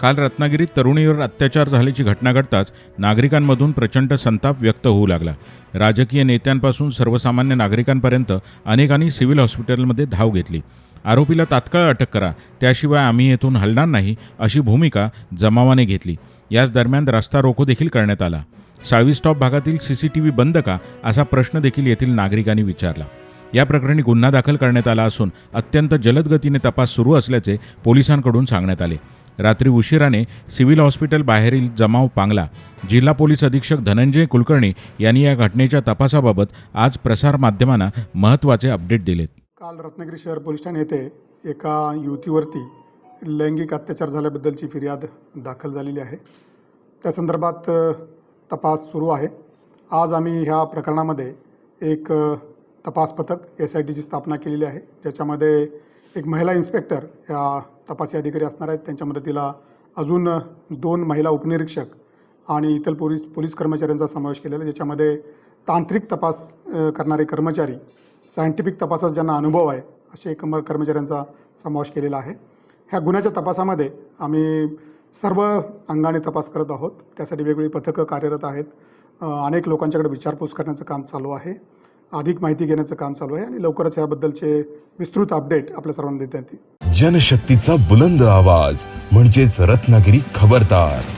काल रत्नागिरीत तरुणीवर अत्याचार झाल्याची घटना घडताच नागरिकांमधून प्रचंड संताप व्यक्त होऊ लागला. राजकीय नेत्यांपासून सर्वसामान्य नागरिकांपर्यंत अनेकांनी सिव्हिल हॉस्पिटलमध्ये धाव घेतली. आरोपीला तात्काळ अटक करा त्याशिवाय आम्ही येथून हलणार नाही अशी भूमिका जमावाने घेतली. याच दरम्यान रस्ता रोको देखील करण्यात आला. साळवी स्टॉप भागातील सी सी टी व्ही बंद का असा प्रश्न देखील येथील नागरिकांनी विचारला. या प्रकरणी गुन्हा दाखल करण्यात आला असून अत्यंत जलद गतीने तपास सुरू असल्याचे पोलिसांकडून सांगण्यात आले. रात्री उशिराने सिव्हिल हॉस्पिटल बाहेरील जमाव पांगला. जिल्हा पोलीस अधीक्षक धनंजय कुलकर्णी यांनी या घटनेच्या तपासाबाबत आज प्रसारमाध्यमांना महत्त्वाचे अपडेट दिलेत. काल रत्नागिरी शहर पोलीस ठाणे येथे एका युवतीवरती लैंगिक अत्याचार झाल्याबद्दलची फिर्याद दाखल झालेली आहे. त्या संदर्भात तपास सुरू आहे. आज आम्ही ह्या प्रकरणामध्ये एक तपास पथक एस आय टीची स्थापना केलेली आहे. ज्याच्यामध्ये एक महिला इन्स्पेक्टर या तपासी अधिकारी असणार आहेत. त्यांच्या मदतीला अजून दोन महिला उपनिरीक्षक आणि इतर पोलीस पोलीस कर्मचाऱ्यांचा समावेश केलेला आहे. ज्याच्यामध्ये तांत्रिक तपास करणारे कर्मचारी सायंटिफिक तपासात ज्यांना अनुभव आहे असे कम कर्मचाऱ्यांचा समावेश केलेला आहे. ह्या गुन्ह्याच्या तपासामध्ये आम्ही सर्व अंगाने तपास करत आहोत. त्यासाठी वेगवेगळी पथकं कार्यरत आहेत. अनेक लोकांच्याकडे विचारपूस करण्याचं काम चालू आहे. अधिक माहिती घेण्याचं काम चालू आहे आणि लवकरच याबद्दलचे विस्तृत अपडेट आपल्या सर्वांना देता येतील. जनशक्तीचा बुलंद आवाज म्हणजेच रत्नागिरी खबरदार.